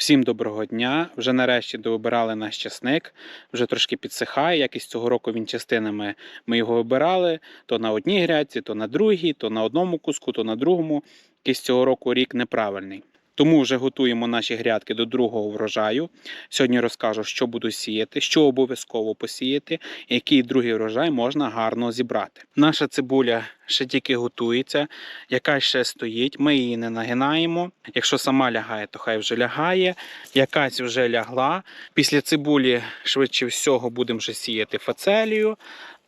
Всім доброго дня! Вже нарешті довибирали наш часник, вже трошки підсихає. Якість цього року він частинами ми його вибирали то на одній грядці, то на другій, то на одному куску, то на другому. Якийсь цього року рік неправильний. Тому вже готуємо наші грядки до другого врожаю. Сьогодні розкажу, що буду сіяти, що обов'язково посіяти, який другий врожай можна гарно зібрати. Наша цибуля ще тільки готується, яка ще стоїть. Ми її не нагинаємо. Якщо сама лягає, то хай вже лягає. Якась вже лягла. Після цибулі, швидше всього, будемо вже сіяти фацелію,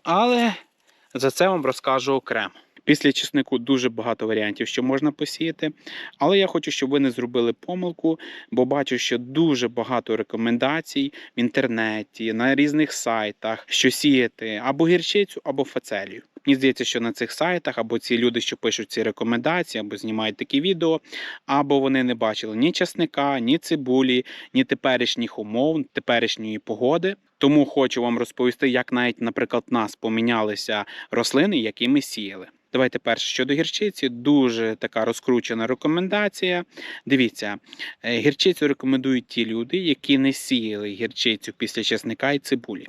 але за це вам розкажу окремо. Після чеснику дуже багато варіантів, що можна посіяти. Але я хочу, щоб ви не зробили помилку, бо бачу, що дуже багато рекомендацій в інтернеті, на різних сайтах, що сіяти або гірчицю, або фацелію. Мені здається, що на цих сайтах або ці люди, що пишуть ці рекомендації, або знімають такі відео, або вони не бачили ні часника, ні цибулі, ні теперішніх умов, теперішньої погоди. Тому хочу вам розповісти, як навіть, наприклад, нас помінялися рослини, які ми сіяли. Давайте перше щодо гірчиці, дуже така розкручена рекомендація. Дивіться, е, гірчицю рекомендують ті люди, які не сіяли гірчицю після чесника і цибулі.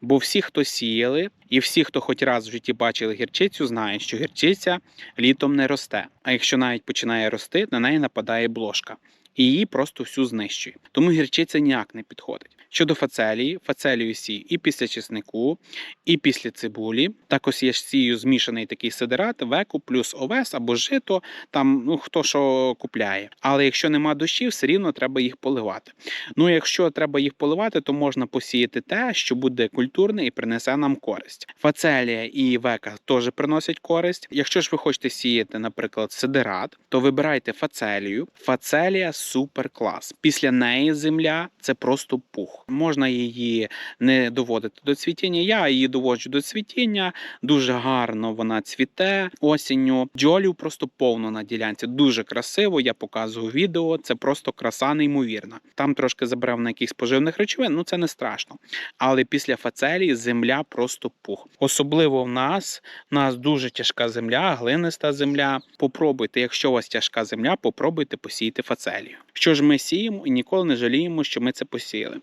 Бо всі, хто сіяли, і всі, хто хоч раз в житті бачили гірчицю, знають, що гірчиця літом не росте. А якщо навіть починає рости, на неї нападає блошка. І її просто всю знищує. Тому гірчиця ніяк не підходить. Щодо фацелії, фацелію сію і після чеснику, і після цибулі. Також є сію змішаний такий сидерат, веку плюс овес або жито, там ну хто що купляє. Але якщо нема дощів, все рівно треба їх поливати. Ну, якщо треба їх поливати, то можна посіяти те, що буде культурне і принесе нам користь. Фацелія і века теж приносять користь. Якщо ж ви хочете сіяти, наприклад, сидерат, то вибирайте фацелію. Фацелія супер клас. Після неї земля це просто пух. Можна її не доводити до цвітіння. Я її доводжу до цвітіння. Дуже гарно вона цвіте осінню. Джолів просто повно на ділянці. Дуже красиво. Я показую відео. Це просто краса неймовірна. Там трошки забрав на якихось поживних речовин, ну це не страшно. Але після фацелії земля просто пух. Особливо в нас. У нас дуже тяжка земля, глиниста земля. Попробуйте, якщо у вас тяжка земля, попробуйте посіяти фацелію. Що ж ми сіємо і ніколи не жаліємо, що ми це посіяли.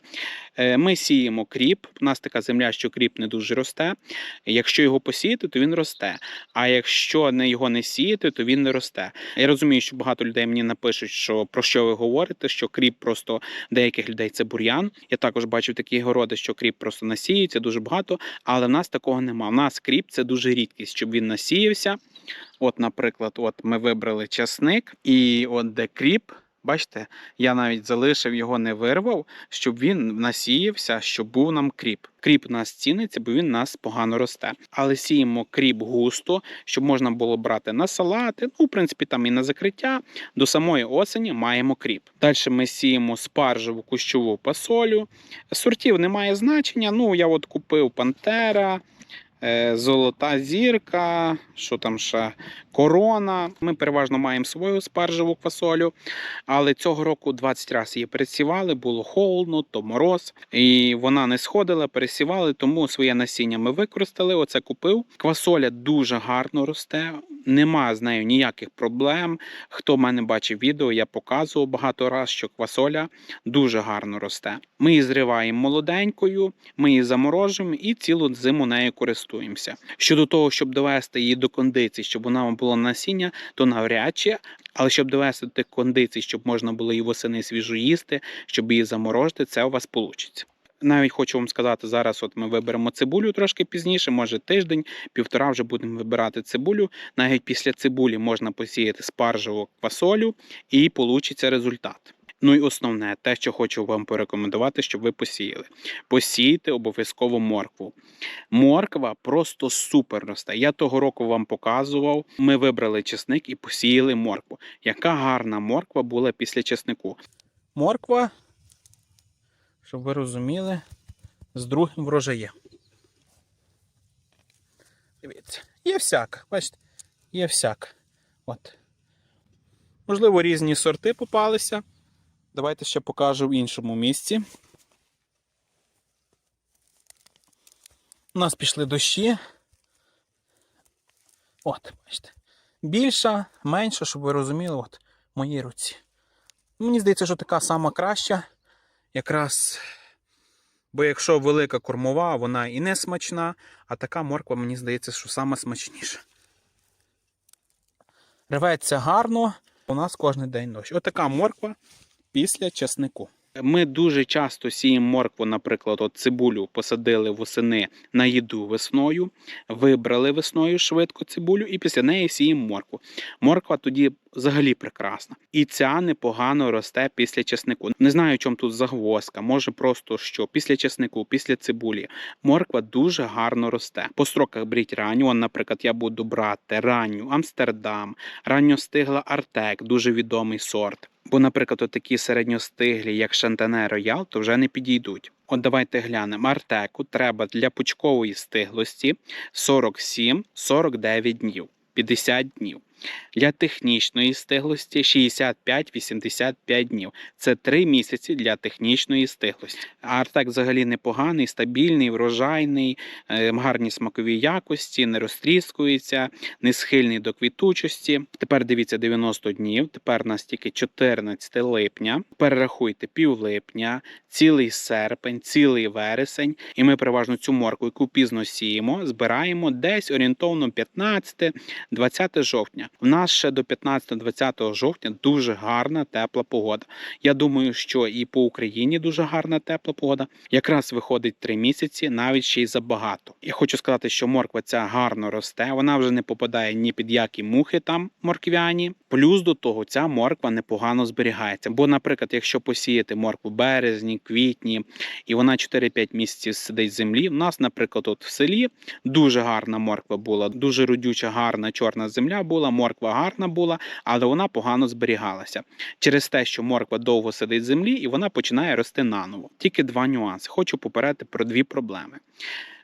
Е, Ми сіємо кріп. У нас така земля, що кріп не дуже росте. Якщо його посіяти, то він росте. А якщо не його не сіяти, то він не росте. Я розумію, що багато людей мені напишуть, що про що ви говорите, що кріп просто деяких людей це бур'ян. Я також бачив такі городи, що кріп просто насіюється дуже багато, але в нас такого нема. У нас кріп це дуже рідкість, щоб він насіявся. От, наприклад, от ми вибрали часник, і от де кріп. Бачите, я навіть залишив його, не вирвав, щоб він насіявся, щоб був нам кріп. Кріп нас ціниться, бо він нас погано росте. Але сіємо кріп густо, щоб можна було брати на салати. Ну, в принципі, там і на закриття. До самої осені маємо кріп. Далі ми сіємо спаржеву кущову пасолю. Сортів немає значення. Ну, я от купив Пантера. Е, Золота зірка, що там ще корона. Ми переважно маємо свою спаржеву фасолю, але цього року 20 разів її пересівали, було холодно, то мороз, і вона не сходила, пересівали, тому своє насіння ми використали. Оце купив. Квасоля дуже гарно росте, нема з нею ніяких проблем. Хто в мене бачив відео, я показував багато разів, що квасоля дуже гарно росте. Ми її зриваємо молоденькою, ми її заморожуємо і цілу зиму нею користуємося. Щодо того, щоб довести її до кондиції, щоб вона була насіння, то навряд чи. Але щоб довести до кондицій, щоб можна було її восени свіжу їсти, щоб її заморожити, це у вас вийде. Навіть хочу вам сказати, зараз от ми виберемо цибулю трошки пізніше, може тиждень, півтора вже будемо вибирати цибулю. Навіть після цибулі можна посіяти спаржеву квасолю і получиться результат. Ну і основне, те, що хочу вам порекомендувати, щоб ви посіяли. Посійте обов'язково моркву. Морква просто супер росте. Я того року вам показував. Ми вибрали чесник і посіяли моркву. Яка гарна морква була після чеснику. Морква, щоб ви розуміли, з другим врожаєм. Дивіться, є всяк, бачите, є всяк. От. Можливо, різні сорти попалися. Давайте ще покажу в іншому місці. У нас пішли дощі. От, бачите. Більша, менша, щоб ви розуміли, от в моїй руці. Мені здається, що така сама краща. Якраз. Бо якщо велика кормова, вона і не смачна, а така морква, мені здається, що сама смачніша. Рветься гарно, у нас кожен день дощ. Отака морква після часнику. Ми дуже часто сіємо моркву, наприклад, от цибулю посадили восени на їду весною, вибрали весною швидко цибулю і після неї сіємо моркву. Морква тоді взагалі прекрасна. І ця непогано росте після чеснику. Не знаю, чому тут загвоздка. Може просто що після чеснику, після цибулі морква дуже гарно росте. По строках беріть ранню. Он, наприклад, я буду брати ранню Амстердам, ранньостигла Артек, дуже відомий сорт. Бо, наприклад, такі середньостиглі, як Шантане Роял, то вже не підійдуть. От давайте глянемо. Артеку треба для пучкової стиглості 47-49 днів, 50 днів. Для технічної стиглості 65-85 днів. Це 3 місяці для технічної стиглості. А Артек взагалі непоганий, стабільний, врожайний, е, гарні смакові якості, не розтріскується, не схильний до квітучості. Тепер дивіться 90 днів. Тепер у нас тільки 14 липня. Перерахуйте пів липня, цілий серпень, цілий вересень. І ми переважно цю морку, яку пізно сіємо, збираємо десь орієнтовно 15-20 жовтня. У нас ще до 15-20 жовтня дуже гарна тепла погода. Я думаю, що і по Україні дуже гарна тепла погода. Якраз виходить 3 місяці, навіть ще й забагато. Я хочу сказати, що морква ця гарно росте. Вона вже не попадає ні під які мухи там морквяні. Плюс до того ця морква непогано зберігається. Бо, наприклад, якщо посіяти моркву в березні, квітні, і вона 4-5 місяців сидить в землі. У нас, наприклад, от в селі дуже гарна морква була, дуже родюча, гарна чорна земля була. Морква гарна була, але вона погано зберігалася через те, що морква довго сидить в землі і вона починає рости наново. Тільки два нюанси. Хочу попередити про дві проблеми.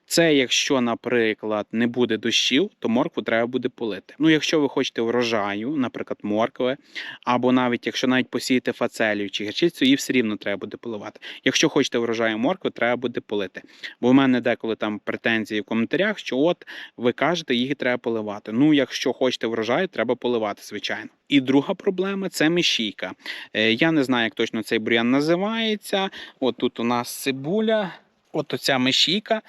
Це якщо, наприклад, не буде дощів, то моркву треба буде полити. Ну, якщо ви хочете врожаю, наприклад, моркви, або навіть якщо навіть посіяти фацелію чи гірчицю, її все рівно треба буде поливати. Якщо хочете врожаю моркви, треба буде полити. Бо в мене деколи там претензії в коментарях, що от ви кажете, їх треба поливати. Ну, якщо хочете врожаю, треба поливати, звичайно. І друга проблема це мішійка. Е, Я не знаю, як точно цей бур'ян називається. От тут у нас цибуля, от оця мишійка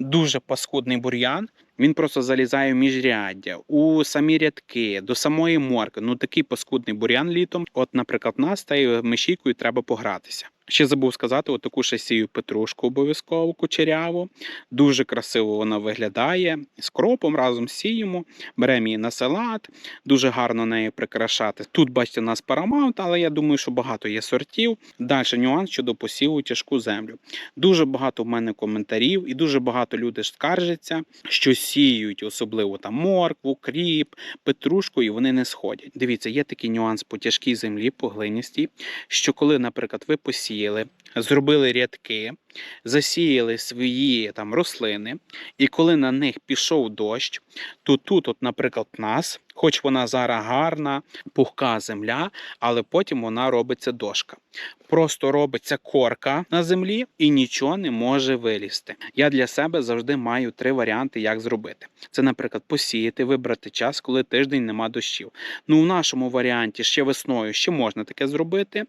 дуже паскудний бур'ян. Він просто залізає в міжряддя, у самі рядки, до самої морки. Ну такий паскудний бур'ян літом. От, наприклад, нас та й мишійкою треба погратися. Ще забув сказати, от таку ще сію петрушку обов'язково кучеряву. Дуже красиво вона виглядає. З кропом разом сіємо, беремо її на салат, дуже гарно нею прикрашати. Тут, бачите, у нас парамаунт, але я думаю, що багато є сортів. Далі нюанс щодо посіву тяжку землю. Дуже багато в мене коментарів, і дуже багато людей скаржаться, що сіють, особливо там моркву, кріп, петрушку, і вони не сходять. Дивіться, є такий нюанс по тяжкій землі, по глиністій, що коли, наприклад, ви посіяли, зробили рядки, засіяли свої там рослини, і коли на них пішов дощ, то тут, от, наприклад, нас, хоч вона зараз гарна, пухка земля, але потім вона робиться дошка. Просто робиться корка на землі і нічого не може вилізти. Я для себе завжди маю три варіанти, як зробити. Це, наприклад, посіяти, вибрати час, коли тиждень нема дощів. Ну, в нашому варіанті ще весною ще можна таке зробити.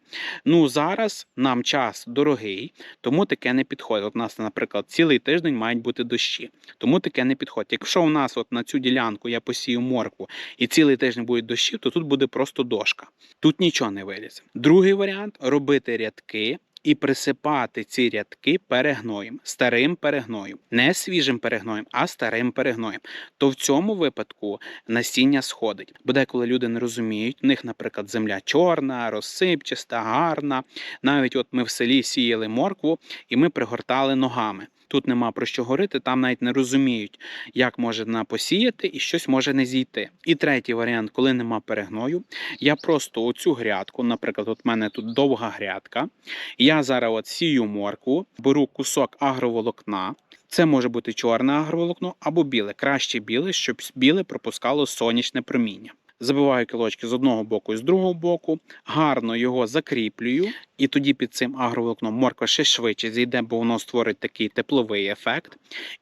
Ну зараз нам час дорогий, тому таке не підходить. От у нас, наприклад, цілий тиждень мають бути дощі, тому таке не підходить. Якщо у нас от на цю ділянку я посію моркву і цілий тиждень будуть дощі, то тут буде просто дошка. Тут нічого не вилізе. Другий варіант робити рядки. І присипати ці рядки перегноєм, старим перегноєм, не свіжим перегноєм, а старим перегноєм. То в цьому випадку насіння сходить. Бо деколи люди не розуміють, у них, наприклад, земля чорна, розсипчаста, гарна. Навіть от ми в селі сіяли моркву і ми пригортали ногами. Тут нема про що говорити, там навіть не розуміють, як може вона посіяти і щось може не зійти. І третій варіант, коли нема перегною, я просто оцю грядку, наприклад, от в мене тут довга грядка. Я зараз от сію моркву, беру кусок агроволокна. Це може бути чорне агроволокно або біле. Краще біле, щоб біле пропускало сонячне проміння. Забиваю кілочки з одного боку і з другого боку, гарно його закріплюю, і тоді під цим агроволокном морква ще швидше зійде, бо воно створить такий тепловий ефект.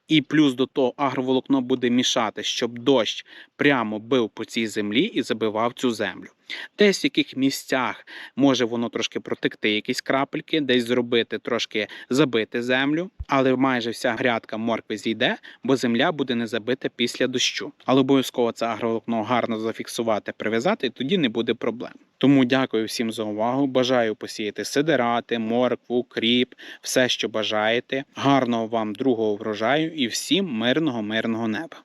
І плюс до того агроволокно буде мішати, щоб дощ прямо бив по цій землі і забивав цю землю. Десь в яких місцях може воно трошки протекти, якісь крапельки, десь зробити трошки забити землю, але майже вся грядка моркви зійде, бо земля буде не забита після дощу. Але обов'язково це агроволокно гарно зафіксувати, прив'язати, і тоді не буде проблем. Тому дякую всім за увагу. Бажаю посіяти сидирати, моркву, кріп, все, що бажаєте. Гарного вам другого врожаю і всім мирного, мирного неба.